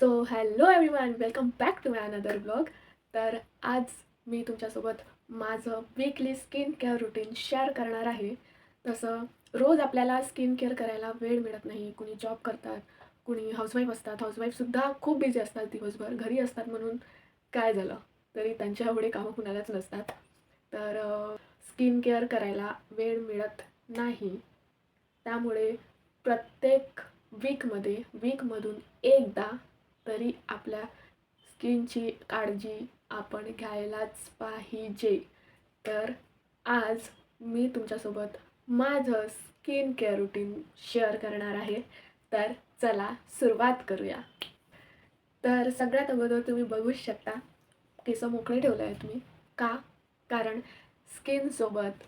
So hello everyone welcome back to my another blog तर आज मी तुमच्यासोबत माझं weekly skin care routine share करणार आहे. तसं रोज आपल्याला स्किन केअर करायला वेळ मिळत नाही. कुणी जॉब करतात कुणी हाऊसवाईफ असतात. हाऊसवाईफसुद्धा खूप बिझी असतात दिवसभर घरी असतात म्हणून काय झालं? तरी त्यांच्या एवढे कामं कुणालाच नसतात. तर स्किन केअर करायला वेळ मिळत नाही. त्यामुळे प्रत्येक वीकमध्ये वीकमधून एकदा तरी आपल्या स्किनची काळजी आपण घ्यायलाच पाहिजे. तर आज मी तुमच्यासोबत माझं स्किन केअर रुटीन शेअर करणार आहे. तर चला सुरुवात करूया. तर सगळ्यात अगोदर तुम्ही बघूच शकता केस मोकळे ठेवले आहेत मी का? कारण स्किनसोबत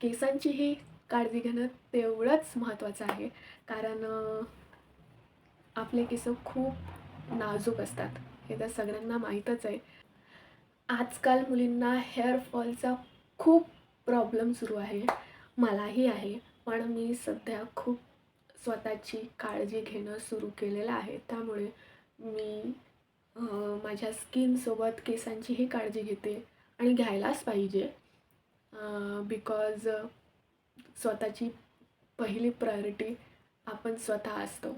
केसांचीही काळजी घेणं तेवढंच महत्त्वाचं आहे. कारण आपले केस खूप नाजूक असतात. हे तर सगळ्यांना माहीतच आहे. आजकाल मुलींना हेअरफॉलचा खूप प्रॉब्लेम सुरू आहे. मलाही आहे. पण मी सध्या खूप स्वतःची काळजी घेणं सुरू केलेलं आहे. त्यामुळे मी माझ्या स्किनसोबत केसांचीही काळजी घेते आणि घ्यायलाच पाहिजे. बिकॉज स्वतःची पहिली प्रायोरिटी आपण स्वतः असतो.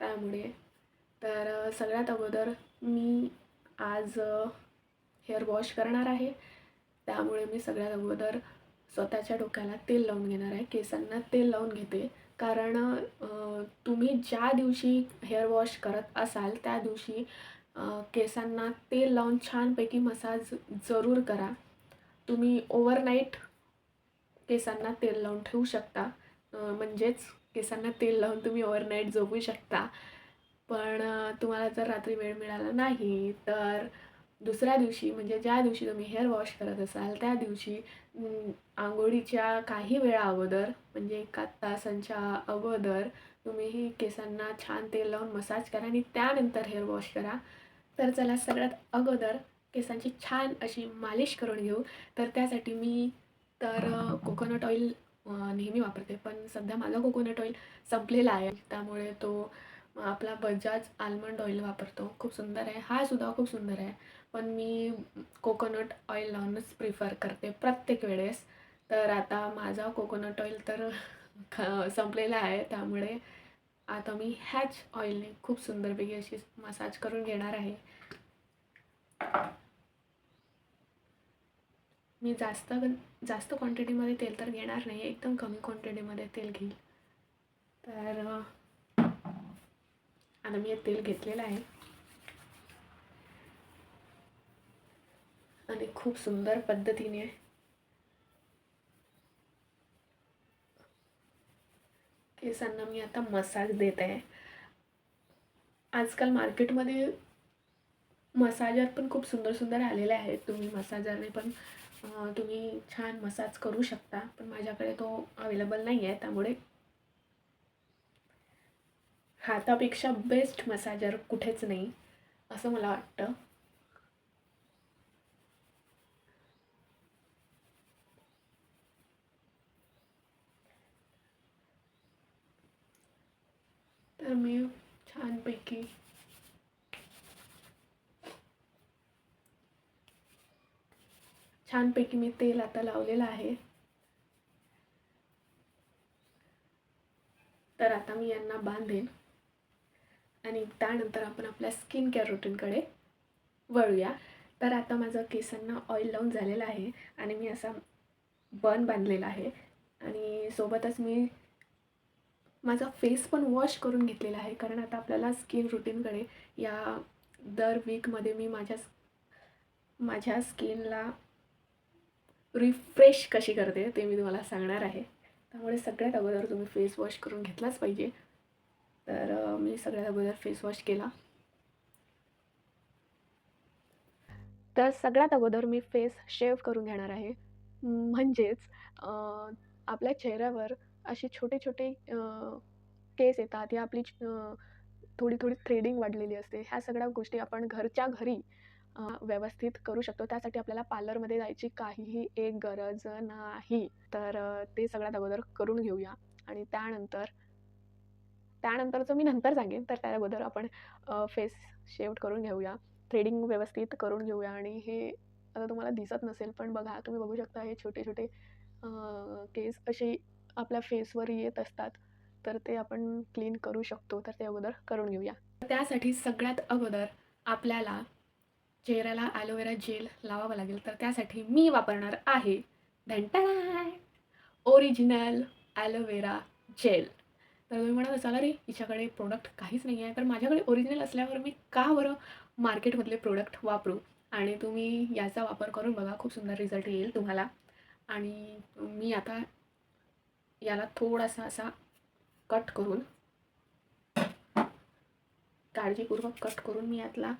त्यामुळे तर सगळ्यात अगोदर मी आज हेअर वॉश करणार आहे. त्यामुळे मी सगळ्यात अगोदर स्वतःच्या डोक्याला तेल लावून घेणार आहे. केसांना तेल लावून घेते. कारण तुम्ही ज्या दिवशी हेअर वॉश करत असाल त्या दिवशी केसांना तेल लावून छानपैकी मसाज जरूर करा. तुम्ही ओव्हरनाईट केसांना तेल लावून ठेवू शकता. म्हणजेच केसांना तेल लावून तुम्ही ओव्हरनाईट झोपू शकता. पण तुम्हाला जर रात्री वेळ मिळाला नाही तर दुसऱ्या दिवशी म्हणजे ज्या दिवशी तुम्ही हेअर वॉश करत असाल त्या दिवशी आंघोळीच्या काही वेळा अगोदर म्हणजे एका तासांच्या अगोदर तुम्हीही केसांना छान तेल लावून मसाज करा आणि त्यानंतर हेअर वॉश करा. तर चला सगळ्यात अगोदर केसांची छान अशी मालिश करून घेऊ. तर त्यासाठी मी तर कोकोनट ऑइल नेहमी वापरते पण सध्या माझा कोकोनट ऑइल संपलेला आहे. त्यामुळे तो आपला बजाज आल्मंड ऑइल वापरतो. खूप सुंदर आहे. हा सुद्धा खूप सुंदर आहे. पण मी कोकोनट ऑइल लावूनच प्रिफर करते प्रत्येक वेळेस. तर आता माझा कोकोनट ऑइल तर ख- संपलेला आहे. त्यामुळे आता मी ह्याच ऑइलने खूप सुंदरपैकी अशी मसाज करून घेणार आहे. मी जास्त जास्त क्वांटिटीमध्ये तेल तर घेणार नाही. एकदम कमी क्वांटिटीमध्ये तेल घेईल. तर आता मी हे तेल घेतलेलं आहे. आणि खूप सुंदर पद्धतीने केसांना मी आता मसाज देत आहे. आजकाल मार्केटमध्ये मसाजर पण खूप सुंदर सुंदर आलेले आहेत. तुम्ही मसाजरने पण तुम्ही छान मसाज करू शकता. पण माझ्याकडे तो अवेलेबल नाही आहे त्यामुळे हातापेक्षा बेस्ट मसाजर कुठेच नाही असं मला वाटतं. तर मी छानपैकी छानपैकी मी तेल आता लावलेलं आहे. तर आता मी यांना बांधेन. आणि त्यानंतर आपण आपल्या स्किन केअर रुटीनकडे वळूया. तर आता माझं केसांना ऑइल लावून झालेलं आहे आणि मी असा बन बांधलेला आहे. आणि सोबतच मी माझा फेस पण वॉश करून घेतलेला आहे. कारण आता आपल्याला स्किन रुटीनकडे या दर वीकमध्ये मी माझ्या माझ्या स्किनला रिफ्रेश कशी करते ते मी तुम्हाला सांगणार आहे. त्यामुळे सगळ्यात अगोदर तुम्ही फेस वॉश करून घेतलाच पाहिजे. तर मी सगळ्यात अगोदर फेस वॉश केला. तर सगळ्यात अगोदर मी फेस शेव करून घेणार आहे. म्हणजेच आपल्या चेहऱ्यावर असे छोटे छोटे केस येतात. या आपली थोडी थोडी थ्रेडिंग वाढलेली असते. ह्या सगळ्या गोष्टी आपण घरच्या घरी व्यवस्थित करू शकतो. त्यासाठी आपल्याला पार्लरमध्ये जायची काहीही एक गरज नाही. तर ते सगळ्यात अगोदर करून घेऊया. आणि त्यानंतर त्यानंतरचं मी नंतर सांगेन तर त्या अगोदर आपण फेस शेवट करून घेऊया. थ्रेडिंग व्यवस्थित करून घेऊया आणि हे आता तुम्हाला दिसत नसेल पण बघा तुम्ही बघू शकता हे छोटे छोटे केस असे आपल्या फेसवर येत असतात. तर ते आपण क्लीन करू शकतो तर ते अगोदर करून घेऊया. त्यासाठी सगळ्यात अगोदर आपल्याला चेहऱ्याला ॲलोवेरा जेल लावावं लागेल तर त्यासाठी मी वापरणार आहे धंटा ओरिजिनल ॲलोवेरा जेल. तर तुम्ही म्हणत असाल रे हिच्याकडे प्रोडक्ट काहीच नाही आहे. तर माझ्याकडे ओरिजिनल असल्यावर मी का बरं मार्केटमधले प्रोडक्ट वापरू? आणि तुम्ही याचा वापर करून बघा खूप सुंदर रिझल्ट येईल तुम्हाला. आणि मी आता याला थोडासा असा कट करून काळजीपूर्वक कट करून मी यातला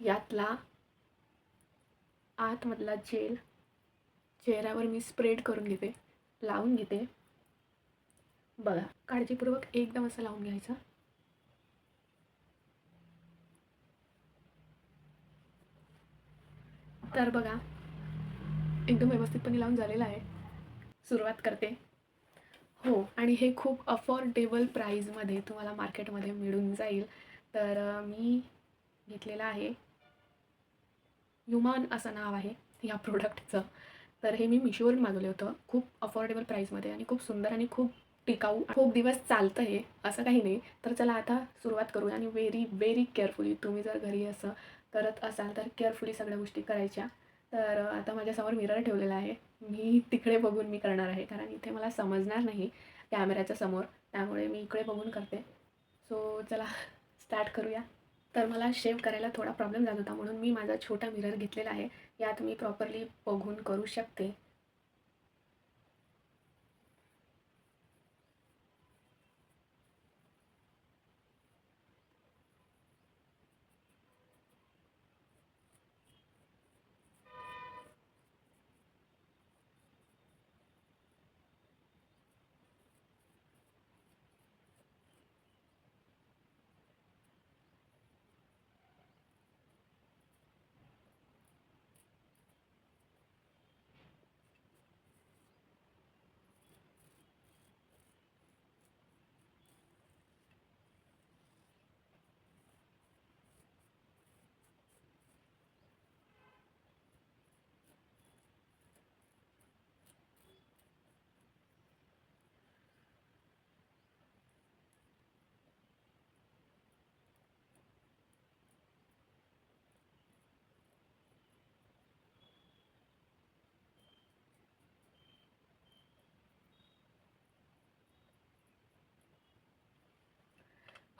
यातला आतमधला जेल चेहऱ्यावर मी स्प्रेड करून घेते लावून घेते. बघा काळजीपूर्वक एकदम असं लावून घ्यायचं. तर बघा एकदम व्यवस्थितपणे लावून झालेलं आहे. सुरुवात करते. हो आणि हे खूप अफोर्डेबल प्राईजमध्ये तुम्हाला मार्केटमध्ये मिळून जाईल. तर मी घेतलेलं आहे. युमान असं नाव आहे या प्रोडक्टचं तर हे मी मिशोवरून मागवलं होतं. खूप अफोर्डेबल प्राईजमध्ये आणि खूप सुंदर आणि खूप टिकाऊ खूप दिवस चालतं हे असं काही नाही. तर चला आता सुरुवात करूया आणि व्हेरी व्हेरी केअरफुली तुम्ही जर घरी असं करत असाल तर केअरफुली सगळ्या गोष्टी करायच्या. तर आता माझ्यासमोर मिरर ठेवलेला आहे. मी तिकडे बघून मी करणार आहे कारण इथे मला समजणार नाही कॅमेऱ्याच्या समोर. त्यामुळे मी इकडे बघून करते. सो चला स्टार्ट करूया. तर मला शेव करायला थोडा प्रॉब्लेम झाला होता म्हणून मी माझा छोटा मिरर घेतलेला आहे. यात मी प्रॉपरली बघून करू शकते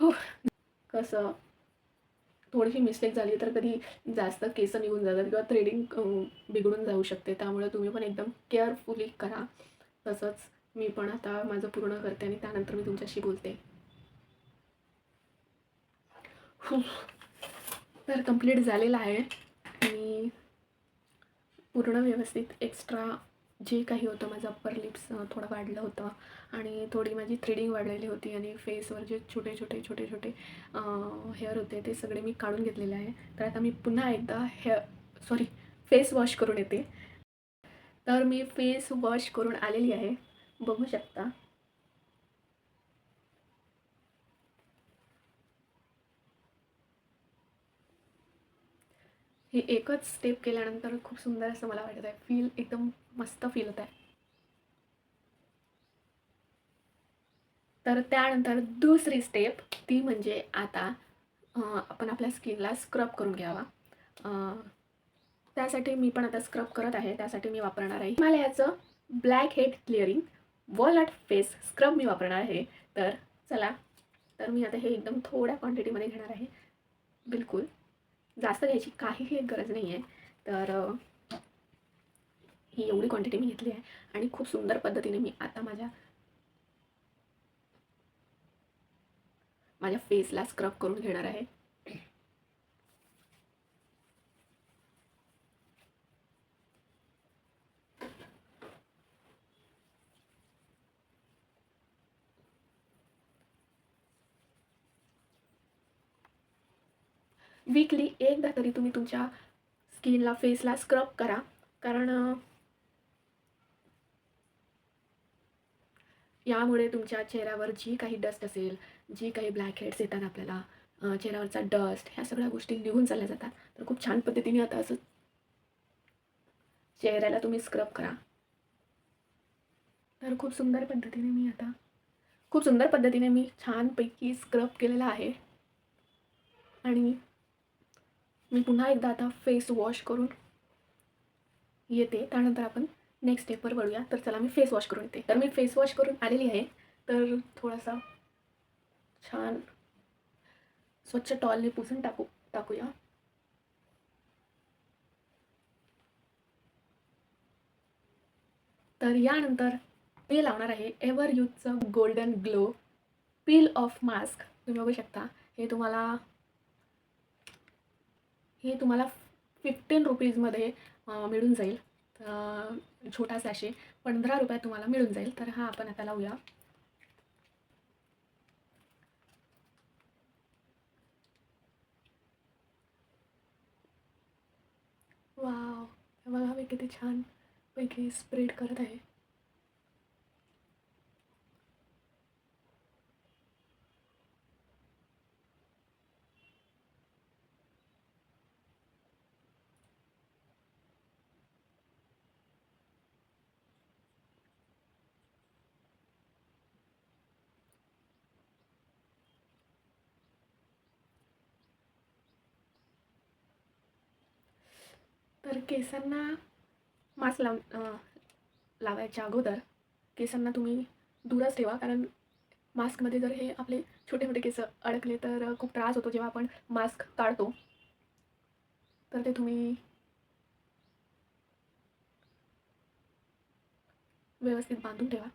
हो कसं थोडीशी मिस्टेक झाली तर कधी जास्त केस निघून जातात किंवा थ्रेडिंग बिघडून जाऊ शकते. त्यामुळे तुम्ही पण एकदम केअरफुली करा. तसंच मी पण आता माझं पूर्ण करते आणि त्यानंतर मी तुमच्याशी बोलते. तर कंप्लीट झालेलं आहे. आणि पूर्ण व्यवस्थित एक्स्ट्रा जे काही होतं माझं अप्पर लिप्स थोडं वाढलं होतं आणि थोडी माझी थ्रेडिंग वाढलेली होती आणि फेसवर जे छोटे छोटे छोटे छोटे हेअर होते ते सगळे मी काढून घेतलेले आहे. तर आता मी पुन्हा एकदा हेअर सॉरी फेस वॉश करून येते. तर मी फेस वॉश करून आलेली आहे. बघू शकता. हे एकच स्टेप केल्यानंतर खूप सुंदर असं मला वाटत आहे फील एकदम मस्त फील होत आहे तर त्यानंतर दुसरी स्टेप ती म्हणजे आता आपण आपल्या स्किनला स्क्रब करून घ्यावा. त्यासाठी मी पण आता स्क्रब करत आहे. त्यासाठी मी वापरणार आहे हिमालयाचं ब्लॅक हेड क्लिअरिंग वॉल फेस स्क्रब मी वापरणार आहे. तर चला तर मी आता हे एकदम थोड्या क्वांटिटीमध्ये घेणार आहे. बिलकुल. जास्त घ्यायची काहीही गरज नाही आहे तर ही एवढी क्वांटिटी मी घेतली आहे आणि खूप सुंदर पद्धतीने मी आता माझ्या माझ्या फेसला स्क्रब करून घेणार आहे. वीकली एकदा तरी तुम्ही तुमच्या स्किनला फेसला स्क्रब करा. कारण यामुळे तुमच्या चेहऱ्यावर जी काही डस्ट असेल जी काही ब्लॅक हेड्स येतात आपल्याला चेहऱ्यावरचा डस्ट ह्या सगळ्या गोष्टी निघून चालल्या जातात. तर खूप छान पद्धतीने आता असं चेहऱ्याला तुम्ही स्क्रब करा. तर खूप सुंदर पद्धतीने मी आता खूप सुंदर पद्धतीने मी छानपैकी स्क्रब केलेला आहे. आणि मी पुन्हा एकदा आता फेस वॉश करून येते. त्यानंतर आपण नेक्स्ट स्टेपवर वळूया. तर चला मी फेस वॉश करून येते. तर मी फेस वॉश करून आलेली आहे. तर थोडासा छान स्वच्छ टॉलने पुसून टाकू टाकूया. तर यानंतर मी लावणार आहे ever यूथचं golden glow peel off mask तुम्ही बघू शकता. हे तुम्हाला हे तुम्हाला फिफ्टीन रुपीजमध्ये मिळून जाईल. छोटा सॅशे पंधरा रुपयात तुम्हाला मिळून जाईल. तर हा आपण आता लावूया. वाव! बघा मी किती छान पैकी स्प्रेड करत आहे. तर केसांना मास्क लाव लावायच्या अगोदर केसांना तुम्ही दूरच ठेवा. कारण मास्कमध्ये जर हे आपले छोटे मोठे केस अडकले तर खूप त्रास होतो जेव्हा आपण मास्क काढतो. तर ते तुम्ही व्यवस्थित बांधून ठेवा.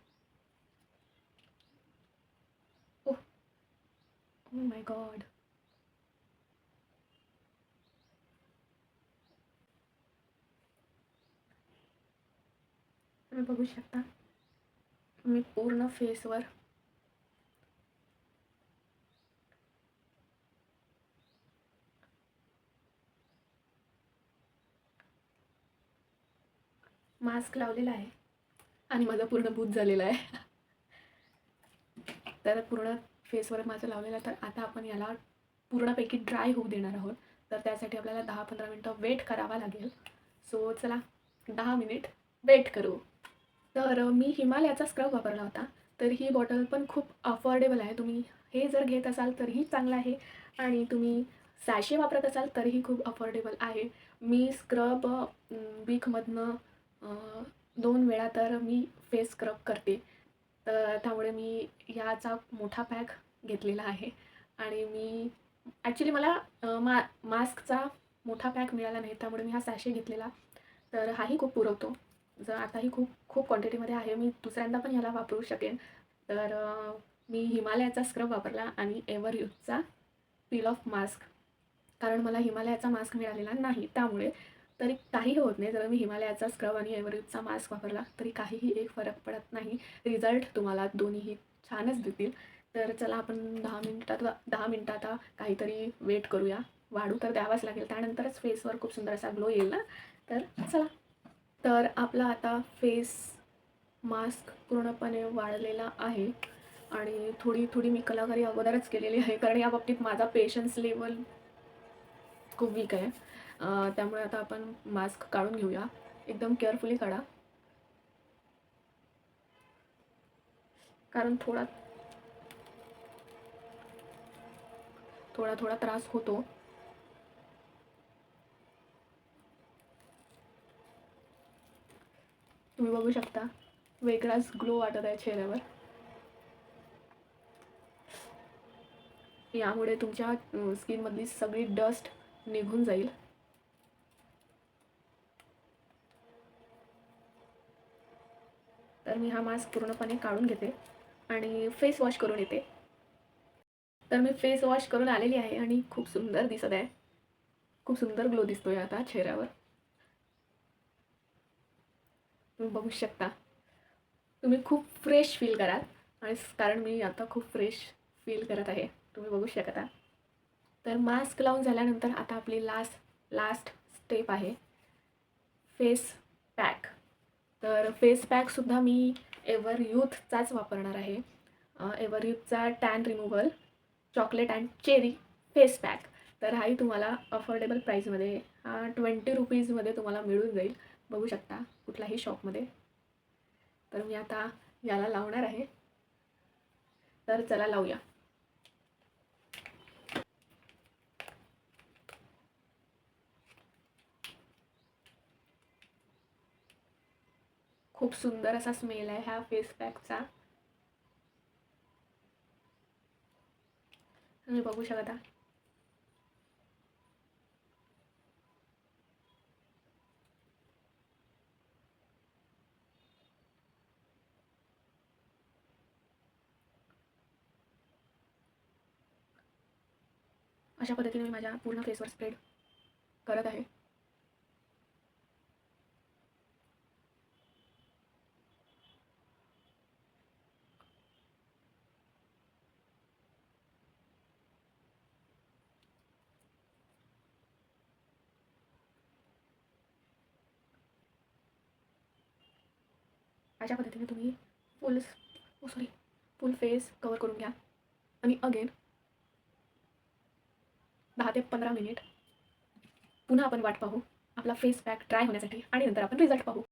ओ माय गॉड तुम्ही बघू शकता. मी पूर्ण फेसवर मास्क लावलेला आहे. आणि माझं पूर्ण भूत झालेला आहे. तर पूर्ण फेसवर माझं लावलेलं आहे. तर आता आपण याला पूर्णपैकी ड्राय होऊ देणार आहोत. तर त्यासाठी आपल्याला दहा पंधरा मिनटं वेट करावा लागेल. सो चला दहा मिनिट वेट करू. तर मी हिमालयाचा स्क्रब वापरला होता. तर ही बॉटल पण खूप अफोर्डेबल आहे. तुम्ही हे जर घेत असाल तरीही चांगलं आहे आणि तुम्ही सॅशे वापरत असाल तरीही खूप अफोर्डेबल आहे. मी स्क्रब वीकमधनं दोन वेळा तर मी फेस स्क्रब करते. तर त्यामुळे मी याचा मोठा पॅक घेतलेला आहे. आणि मी ॲक्च्युली मला मा मास्कचा मोठा पॅक मिळाला नाही त्यामुळे मी हा सॅशे घेतलेला. तर हाही खूप पुरवतो. जर आताही खूप खूप क्वांटिटीमध्ये आहे मी दुसऱ्यांदा पण ह्याला वापरू शकेन. तर मी हिमालयाचा स्क्रब वापरला आणि एव्हर यूजचा पील ऑफ मास्क कारण मला हिमालयाचा मास्क मिळालेला नाही त्यामुळे तरी काहीही होत नाही. जर मी हिमालयाचा स्क्रब आणि एव्हर मास्क वापरला तरी काहीही एक फरक पडत नाही. रिझल्ट तुम्हाला दोन्हीही छानच देतील. तर चला आपण दहा मिनटात दहा मिनटं आता काहीतरी वेट करूया. वाढू तर द्यावाच लागेल. त्यानंतरच फेसवर खूप सुंदर असा ग्लो येईल ना? तर चला. तर आपला आता फेस मास्क पूर्णपणे वाढलेला आहे. आणि थोडी थोडी मी कलाकारी अगोदरच केलेली आहे. कारण या बाबतीत माझा पेशन्स लेवल खूप वीक आहे. त्यामुळे आता आपण मास्क काढून घेऊया. एकदम केअरफुली काढा. कारण थोडा थोडा थोडा त्रास होतो तुम्ही बघू शकता. वेगळाच ग्लो वाटत आहे चेहऱ्यावर. यामुळे तुमच्या स्किनमधली सगळी डस्ट निघून जाईल. तर मी हा मास्क पूर्णपणे काढून घेते आणि फेस वॉश करून येते. तर मी फेस वॉश करून आलेली आहे आणि खूप सुंदर दिसत आहे. खूप सुंदर ग्लो दिसतोय आता चेहऱ्यावर. तुम्ही बघू शकता. तुम्ही खूप फ्रेश फील कराल. आणि कारण मी आता खूप फ्रेश फील करत आहे. तुम्ही बघू शकता. तर मास्क लावून झाल्यानंतर आता आपली लास्ट लास्ट स्टेप आहे. फेस पॅक तर फेस पॅकसुद्धा मी एव्हर यूथचाच वापरणार आहे. Ever यूथचा tan removal chocolate and cherry face pack तर हाही तुम्हाला अफोर्डेबल प्राईजमध्ये हा ट्वेंटी रुपीजमध्ये तुम्हाला मिळून जाईल. बघू शकता कुठल्याही शॉपमध्ये. तर मी आता याला लावणार आहे. तर चला लावूया. खूप सुंदर असा स्मेल आहे ह्या फेस पॅकचा तुम्ही बघू शकता. अशा पद्धतीने मी माझ्या पूर्ण फेसवर स्प्रेड करत आहे. अशा पद्धतीने तुम्ही full sorry full face cover करून घ्या. आणि अगेन दहा ते पंधरा मिनिट. पुन्हा आपण वाट पाहू. आपला फेस पॅक ड्राय होण्यासाठी आणि नंतर आपण रिझल्ट पाहू.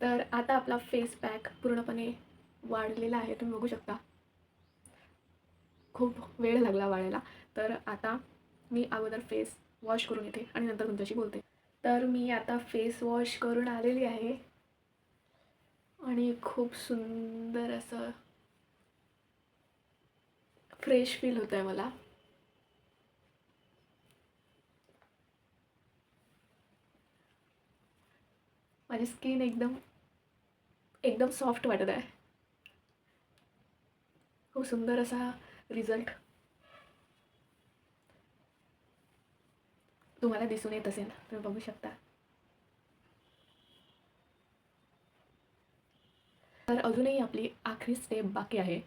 तर आता आपला फेस पॅक पूर्णपणे वाढलेला आहे. तुम्ही बघू शकता. खूप वेळ लागला वाढायला तर आता मी अगोदर फेस वॉश करून येते आणि नंतर तुमच्याशी बोलते. तर मी आता फेस वॉश करून आलेली आहे. आणि खूप सुंदर असं फ्रेश फील होतं आहे मला. माझी स्किन एकदम एकदम सॉफ्ट वाटत आहे. खूप सुंदर असा रिझल्ट तुम्हाला दिसून येत असेल. तुम्ही बघू शकता. तर अजूनही आपली आखरी स्टेप बाकी आहे.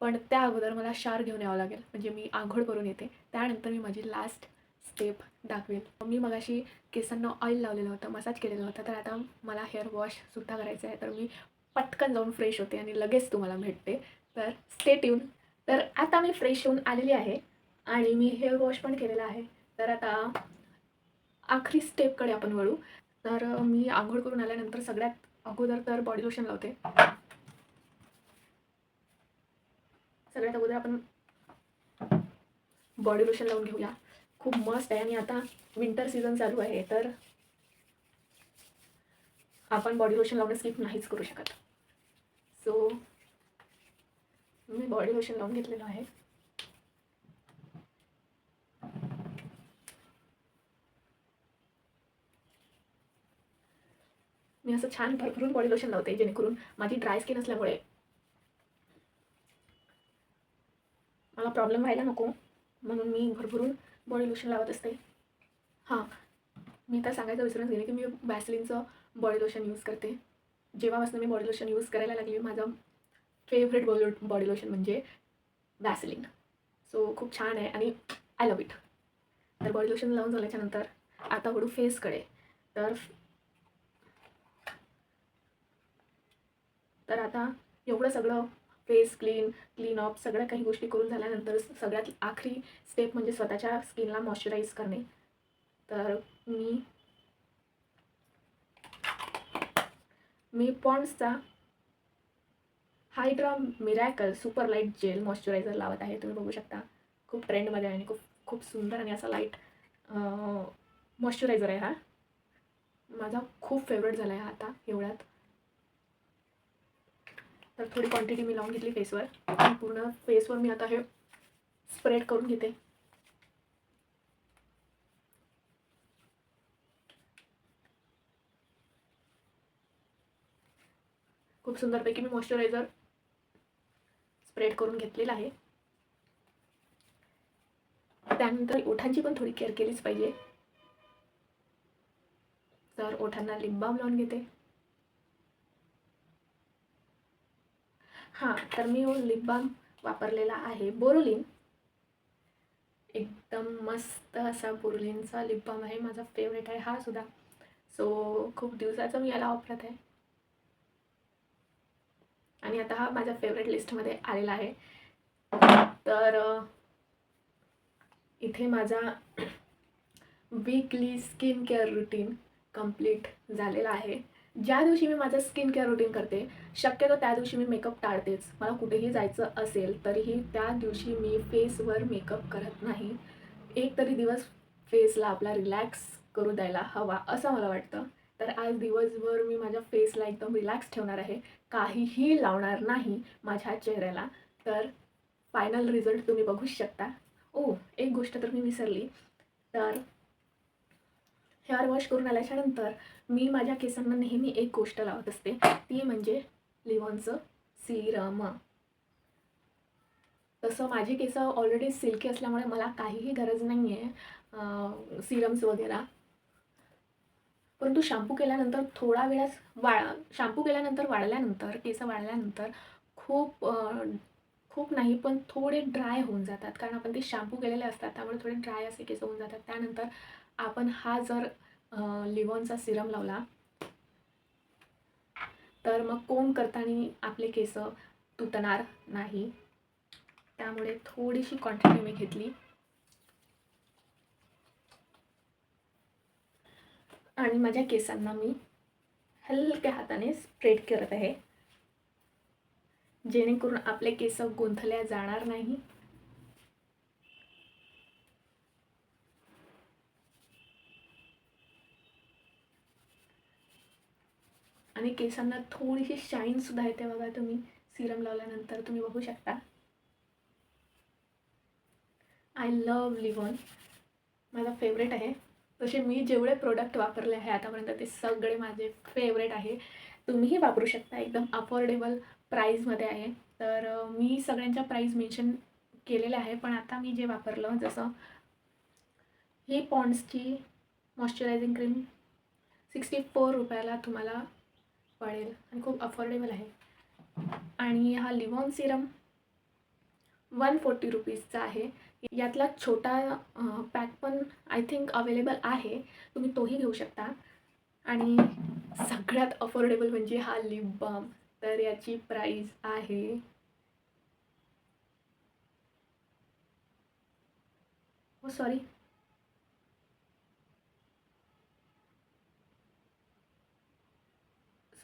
पण त्या अगोदर मला शार घेऊन यावं लागेल. म्हणजे मी आंघोळ करून येते. त्यानंतर मी माझी लास्ट स्टेप दाखवेल मी मगाशी केसांना ऑइल लावलेलं होतं मसाज केलेलं होतं. तर आता मला हेअर वॉशसुद्धा करायचं आहे. तर मी पटकन जाऊन फ्रेश होते आणि लगेच तुम्हाला भेटते. तर स्टेट येऊन तर आता मी फ्रेश होऊन आलेली आहे आणि मी हेअर वॉश पण केलेला आहे. तर आता आखरी स्टेपकडे आपण वळू. तर मी आंघोळ करून आल्यानंतर सगळ्यात अगोदर तर बॉडी लोशन लावते. सगळ्यात अगोदर आपण बॉडी लोशन लावून घेऊया. खूप मस्त आहे आणि आता विंटर सीझन चालू आहे तर आपण बॉडी लोशन लावणं स्किप नाहीच करू शकत. सो मी बॉडी लोशन लावून घेतलेलं आहे. मी असं छान भरभरून बॉडी लोशन लावते जेणेकरून माझी ड्राय स्किन असल्यामुळे मला प्रॉब्लेम व्हायला नको. म्हणून मी भरभरून बॉडी लोशन लावत असते. हां. मी तर सांगायचं विसरून गेले की मी वॅसलिनचं बॉडी लोशन यूज करते. जेव्हापासून मी बॉडी लोशन यूज करायला लागली माझं फेवरेट बॉडी बॉडी लोशन म्हणजे वॅसलिन सो खूप छान आहे आणि आय लव इट तर बॉडी लोशन लावून झाल्याच्यानंतर आता वळू फेसकडे तर तर आता एवढं सगळं फेस क्लीन क्लीन अप सगळ्या काही गोष्टी करून झाल्यानंतर सगळ्यात आखरी स्टेप म्हणजे स्वतःच्या स्किनला मॉइश्चराईज करणे. तर मी मी पॉन्ड्सचा hydra miracle super light gel moisturizer लावत आहे. तुम्ही बघू शकता खूप ट्रेंडमध्ये आहे आणि खूप खूप सुंदर आणि असा लाइट मॉइश्चरायझर आहे हा. माझा खूप फेवरेट झाला आहे आता एवढ्यात. तर थोडी क्वांटिटी मी लावून घेतली फेसवर आणि पूर्ण फेसवर मी आता हे स्प्रेड करून घेते. खूप सुंदरपैकी मी मॉइश्चरायझर स्प्रेड करून घेतलेला आहे. त्यानंतर ओठांची पण थोडी केअर केलीच पाहिजे. तर ओठांना लिप बाम लावून घेते. हां तर मी हो लिप बाम वापरलेला आहे. बोरोलिन. एकदम मस्त असा बोरुलिनचा लिप बाम आहे. माझा फेवरेट आहे. हा सुद्धा. सो खूप दिवसाचा मी याला वापरत आहे. आणि आता हा माझ्या फेवरेट लिस्टमध्ये आलेला आहे. तर इथे माझा weekly skin care routine complete झालेला आहे. ज्या दिवशी मी माझं स्किन केअर रुटीन करते शक्यतो त्या दिवशी मी मेकअप टाळतेच. मला कुठेही जायचं असेल तरीही त्या दिवशी मी फेसवर मेकअप करत नाही. एक तरी दिवस फेसला आपला रिलॅक्स करू द्यायला हवा असं मला वाटतं. तर आज दिवसभर मी माझ्या फेसला एकदम रिलॅक्स ठेवणार आहे. काहीही लावणार नाही माझ्या चेहऱ्याला. तर फायनल रिझल्ट तुम्ही बघूच शकता. ओ एक गोष्ट तर मी विसरली. तर हेअर वॉश करून आल्याच्यानंतर मी माझ्या केसांना नेहमी एक गोष्ट लावत असते. ती म्हणजे लिव्हॉनचं सिरम. तसं माझे केस ऑलरेडी सिल्की असल्यामुळे मला काहीही गरज नाही आहे सिरम्स वगैरे. परंतु शॅम्पू केल्यानंतर थोडा वेळास वाळ शॅम्पू केल्यानंतर वाळल्यानंतर केस वाळल्यानंतर खूप खूप नाही पण थोडे ड्राय होऊन जातात. कारण आपण ते शॅम्पू केलेले असतात त्यामुळे थोडे ड्राय असे केस होऊन जातात. त्यानंतर आपण हा जर लिवॉनचा सिरम लावला. तर मग कोंब करताना आपले केस तुटणार नाही. त्यामुळे थोडीशी क्वांटिटी मी घेतली. आणि माझ्या केसांना मी हलक्या हाताने स्प्रेड करत आहे. जेणेकरून आपले केस गुंथल्या जाणार नाही. आणि केसांना थोडीशी शाईन सुद्धा येते बघा तुम्ही. सिरम लावल्यानंतर तुम्ही बघू शकता. आय लव लिव्हन माझा फेवरेट आहे. तसे मी जेवढे प्रोडक्ट वापरले आहे आतापर्यंत ते सगळे माझे फेवरेट आहे. तुम्हीही वापरू शकता. एकदम अफोर्डेबल प्राईजमध्ये आहे. तर मी सगळ्यांच्या प्राईज मेन्शन केलेल्या आहे. पण आता मी जे वापरलं जसं ही पॉन्ड्सची मॉइश्चरायझिंग क्रीम सिक्स्टी फोर रुपयाला तुम्हाला पडेल आणि खूप अफोर्डेबल आहे. आणि हा लिव्हॉन सिरम वन फोर्टी रुपीजचा आहे. यातला छोटा पॅक पण आय थिंक अवेलेबल आहे. तुम्ही तोही घेऊ शकता. आणि सगळ्यात अफोर्डेबल म्हणजे हा लिप बाम तर याची प्राईज आहे oh, हो सॉरी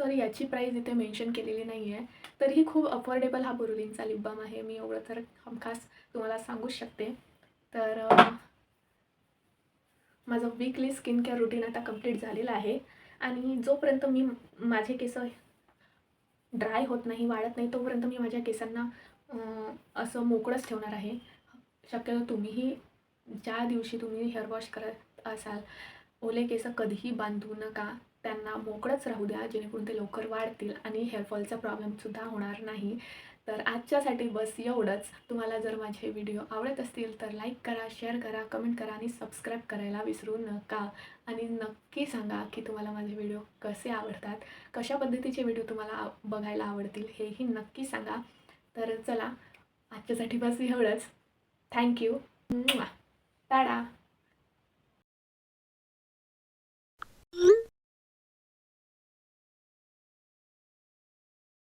सॉरी याची प्राईस इथे मेन्शन केलेली नाही आहे तर ही खूप अफोर्डेबल हा बोरुलींचा लिप बाम आहे. मी एवढं तर हमखास तुम्हाला सांगूच शकते. तर माझं वीकली स्किन केअर रुटीन आता कंप्लीट झालेलं आहे. आणि जोपर्यंत मी माझे केस ड्राय होत नाही वाढत नाही तोपर्यंत मी माझ्या केसांना असं मोकळंच ठेवणार आहे. शक्यतो तुम्हीही ज्या दिवशी तुम्ही हेअर वॉश करत असाल ओले केस कधीही बांधू नका. त्यांना मोकळंच राहू द्या जेणेकरून ते लवकर वाढतील आणि हेअरफॉलचा प्रॉब्लेमसुद्धा होणार नाही. तर आजच्यासाठी बस एवढंच. तुम्हाला जर माझे व्हिडिओ आवडत असतील तर लाईक करा शेअर करा कमेंट करा आणि सबस्क्राईब करायला विसरू नका. आणि नक्की सांगा की तुम्हाला माझे व्हिडिओ कसे आवडतात कशा पद्धतीचे व्हिडिओ तुम्हाला आव- बघायला आवडतील हेही नक्की सांगा. तर चला आजच्यासाठी बस एवढंच. थँक्यू टाडा